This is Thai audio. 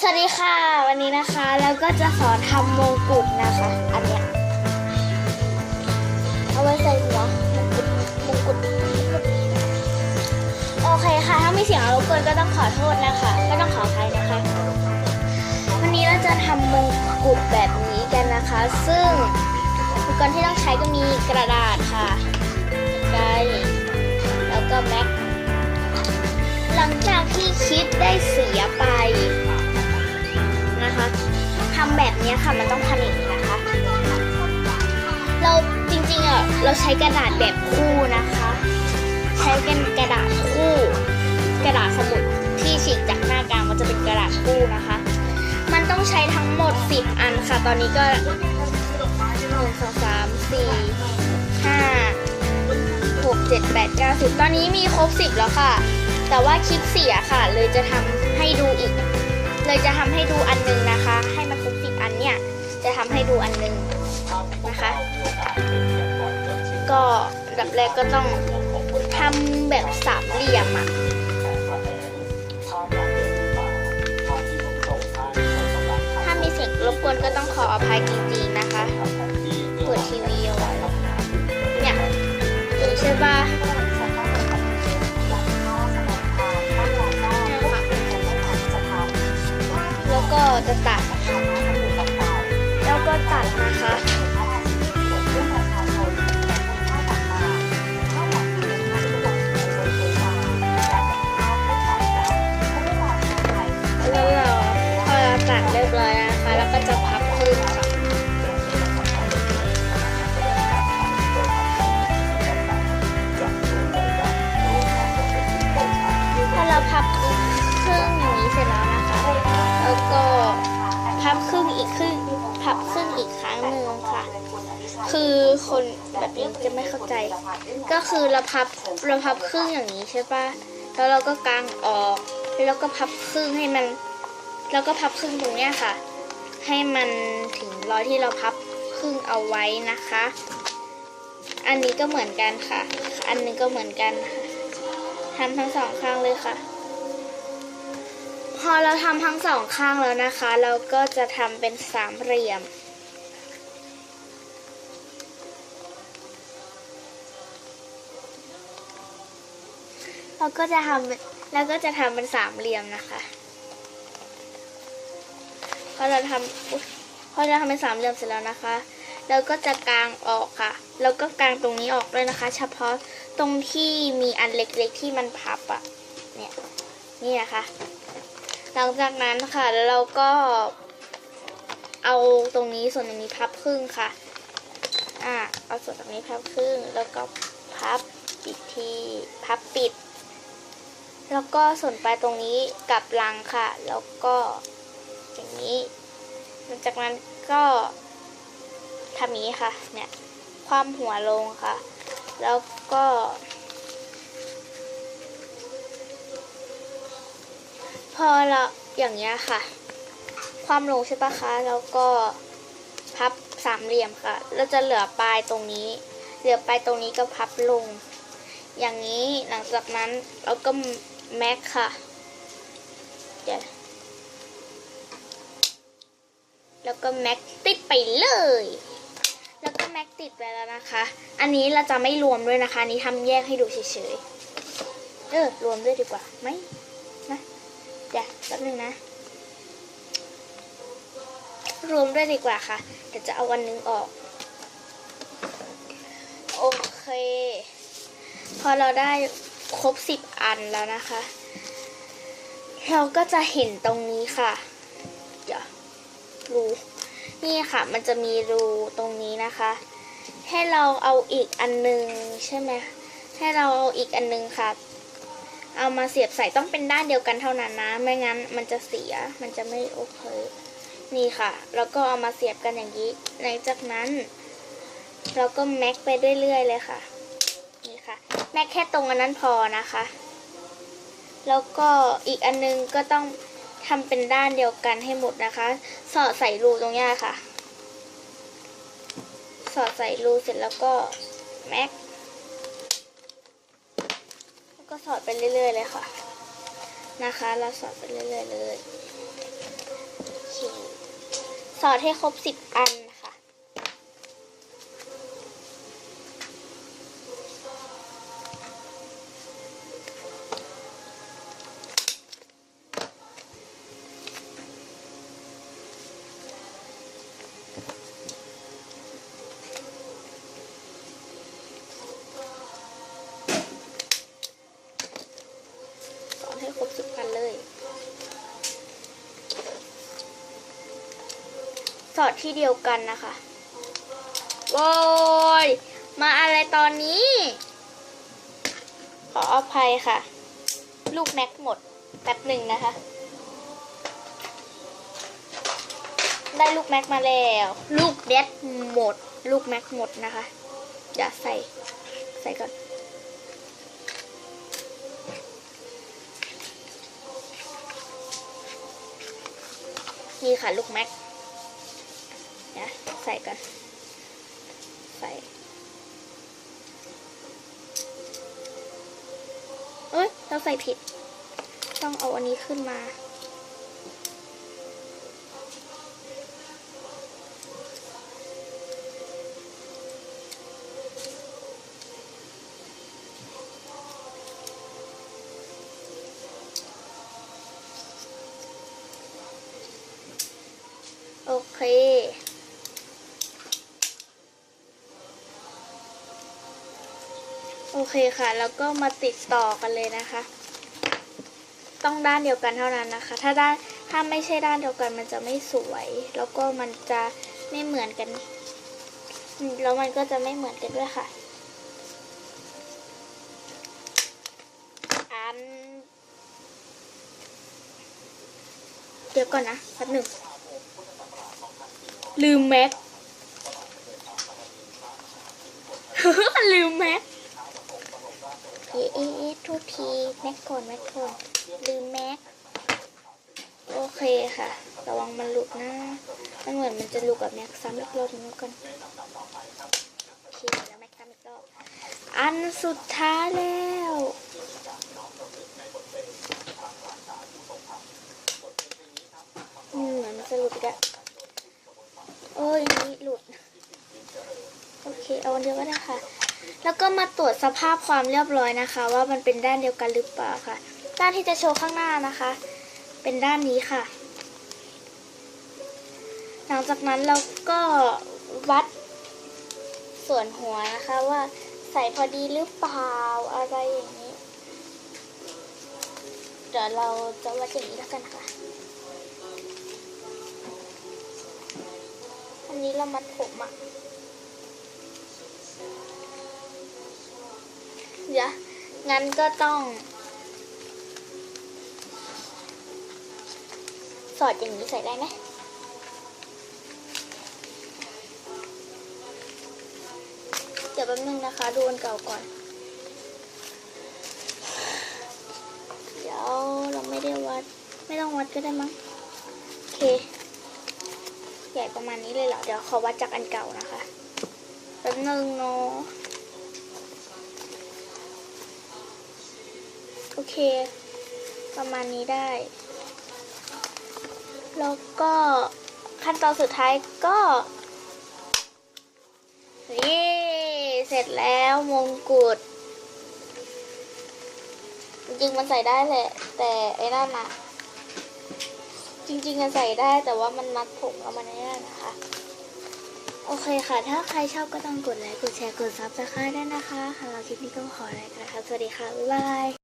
สวัสดีค่ะ วันนี้นะคะเราก็จะสอนทำมงกุฎนะคะ อันเนี้ยเอาไว้ใส่หัวมงกุฎมงกุฎโอเคค่ะ ถ้ามีเสียงรบกวนก็ต้องขอโทษนะคะ ก็ต้องขออภัยนะคะ วันนี้เราจะทำมงกุฎแบบนี้กันนะคะ ซึ่งอุปกรณ์ที่ต้องใช้ก็มีกระดาษค่ะไดแล้วก็แม็กหลังจากที่คิดได้เสียไป นะคะทำแบบนี้ค่ะมันต้องทำอย่างนี้นะคะ เราจริงๆอะเราใช้กระดาษแบบคู่นะคะ ใช้เป็นกระดาษคู่ กระดาษสมุดที่ฉีกจากหน้ากลางมันจะเป็นกระดาษคู่นะคะ มันต้องใช้ทั้งหมด 10 อันค่ะ ตอนนี้ก็หนึ่งสองสามสี่ห้าหกเจ็ดแปดเก้าสิบตอนนี้มีครบสิบแล้วค่ะ แต่ว่าคลิปเสียค่ะ เลยจะทำให้ดูอีก เลยจะทำให้ดูอันหนึงนะคะ ให้มันครบสิบอันเนี่ย จะทำให้ดูอันหนึงนะคะ ก็ดับแรกก็ต้องทำแบบสามเหลี่ยมอะถ้ามีเสียงรบกวนก็ต้องขออภัยจริงๆนะคะ เปิดทีวีเอาไว้เนี่ยอย่างใช่ปะ แล้วก็จะตัดแล้วก็ตัดนะคะ คือคนแบบนี้จะไม่เข้าใจ ก็คือเราพับเราพับครึ่งอย่างนี้ใช่ปะแล้วเราก็กางออกแล้วก็พับครึ่งให้มัน แล้วก็พับครึ่งตรงเนี้ยค่ะ ให้มันถึงรอยที่เราพับครึ่งเอาไว้นะคะ อันนี้ก็เหมือนกันค่ะ อันหนึงก็เหมือนกันค่ะทำทั้งสองข้างเลยค่ะ พอเราทำทั้งสองข้างแล้วนะคะ เราก็จะทำเป็นสามเหลี่ยม เราก็จะทำแล้วก็จะทำเป็นสามเหลี่ยมนะคะพอเราทำพอเราทำเป็นสามเหลี่ยมเสร็จแล้วนะคะ เราก็จะกางออกค่ะ แล้วก็กางตรงนี้ออกด้วยนะคะ เฉพาะตรงที่มีอันเล็กๆที่มันพับอะเนี่ย นี่นะคะ หลังจากนั้นค่ะแล้วเราก็เอาตรงนี้ส่วนตรงนี้พับครึ่งค่ะ อ่า เอาส่วนตรงนี้พับครึ่ง แล้วก็พับปิดที่พับปิด แล้วก็ส่วนปลายตรงนี้กลับหลังค่ะ แล้วก็อย่างนี้หลังจากนั้นก็ท่างนี้ค่ะ เนี่ยความหัวลงค่ะ แล้วก็พอเราอย่างเงี้ยค่ะ ความลงใช่ปะคะ แล้วก็พับสามเหลี่ยมค่ะแล้วจะเหลือปลายตรงนี้ เหลือปลายตรงนี้ก็พับลง อย่างนี้หลังจากนั้นเราก็ แม็กค่ะเดี๋ยวแล้วก็แม็กติดไปเลย แล้วก็แม็กติดไปแล้วนะคะ อันนี้เราจะไม่รวมด้วยนะคะนนี้ทำแยกให้ดูเฉยๆ เออ รวมด้วยดีกว่าไหมนะเดี๋ยวแป๊บนึงนะ รวมด้วยดีกว่าค่ะ เดี๋ยวจะเอาวันนึงออก โอเค พอเราได้ ครบสิบอันแล้วนะคะ เราก็จะเห็นตรงนี้ค่ะเดี๋ยวรูนี่ค่ะ มันจะมีรูตรงนี้นะคะ ให้เราเอาอีกอันหนึงใช่ไหมให้เราเอาอีกอันหนึงค่ะ เอามาเสียบใส่ต้องเป็นด้านเดียวกันเท่านั้นนะ ไม่งั้นมันจะเสีย มันจะไม่โอเค นี่ค่ะ แล้วก็เอามาเสียบกันอย่างนี้ หลังจากนั้น เราก็แม็กไปเรื่อยๆเลยค่ะ นี่ค่ะ แม็กแค่ตรงอันนั้นพอนะคะ แล้วก็อีกอันนึงก็ต้องทำเป็นด้านเดียวกันให้หมดนะคะ สอดใส่รูตรงนี้ค่ะ สอดใส่รูเสร็จแล้วก็แม็กแล้วก็สอดไปเรื่อยๆเลยค่ะ นะคะ เราสอดไปเรื่อยๆเลย สอดให้ครบสิบอัน ค่ะสอนให้ครบสิบอันเลย สอดที่เดียวกันนะคะโว้ยมาอะไรตอนนี้ ขออภัยค่ะ ลูกแม็กหมดแป๊บหนึ่งนะคะ ได้ลูกแม็กมาแล้ว ลูกเด็ดหมด ลูกแม็กหมดนะคะเดี๋ยวใส่ ใส่ก่อนีค่ะ ลูกแม็กนะใส่กันใส่เอ้ย เราใส่ผิด ต้องเอาอันนี้ขึ้นมา โอเคค่ะ แล้วก็มาติดต่อกันเลยนะคะ ต้องด้านเดียวกันเท่านั้นนะคะ ถ้าด้านถ้าไม่ใช่ด้านเดียวกันมันจะไม่สวย แล้วก็มันจะไม่เหมือนกัน แล้วมันก็จะไม่เหมือนกันด้วยค่ะ อัน เดี๋ยวก่อนนะแป๊บหนึ่ง ลืมแม็ก ลืมแม็ก เอเอเอทุกทีแม็กก่อนแม็กก่อนลืมแม็กโอเคค่ะ ระวังมันหลุดนะมันเหมือนมันจะหลุดกับแม็กซ้ำอีกรอบนึงแล้วกันโอเคแล้วแม็กซ้ำอีกรอบอันสุดท้ายแล้วอืมเหมือนมันจะหลุดอีกแล้วโอ้ยอันนี้หลุดโอเคเอาอันเดียวก็ได้ค่ะ แล้วก็มาตรวจสภาพความเรียบร้อยนะคะ ว่ามันเป็นด้านเดียวกันหรือเปล่าค่ะ ด้านที่จะโชว์ข้างหน้านะคะ เป็นด้านนี้ค่ะ หลังจากนั้นเราก็วัดส่วนหัวนะคะว่าใส่พอดีหรือเปล่าอะไรอย่างนี้ เดี๋ยวเราจะวัดอย่างนี้แล้วกันค่ะ อันนี้เรามัดผมอะ เดี๋ยวงั้นก็ต้อง สอดอย่างนี้ใส่ได้ไหมเดี๋ยวแป๊บนึงนะคะดูอันเก่าก่อน เดี๋ยวเราไม่ได้วัด ไม่ต้องวัดก็ได้มั้ง โอเค ใหญ่ประมาณนี้เลยเหรอ เดี๋ยวขอวัดจากอันเก่านะคะ แป๊บนึงเนาะ โอเค ประมาณนี้ได้ แล้วก็ขั้นตอนสุดท้ายก็นี่เสร็จแล้วมงกุฎจริงๆมันใส่ได้แหละ แต่ไอ้นั่นอะจริงๆมันใส่ได้แต่ว่ามันมัดผมเอามาในนั้นนะคะ โอเคค่ะ ถ้าใครชอบก็ต้องกดไลค์กดแชร์กดซับสไครต์ด้วยนะคะค่ะเราคลิปนี้ก็ขออะไรกันนะคะ สวัสดีค่ะ บ๊ายบาย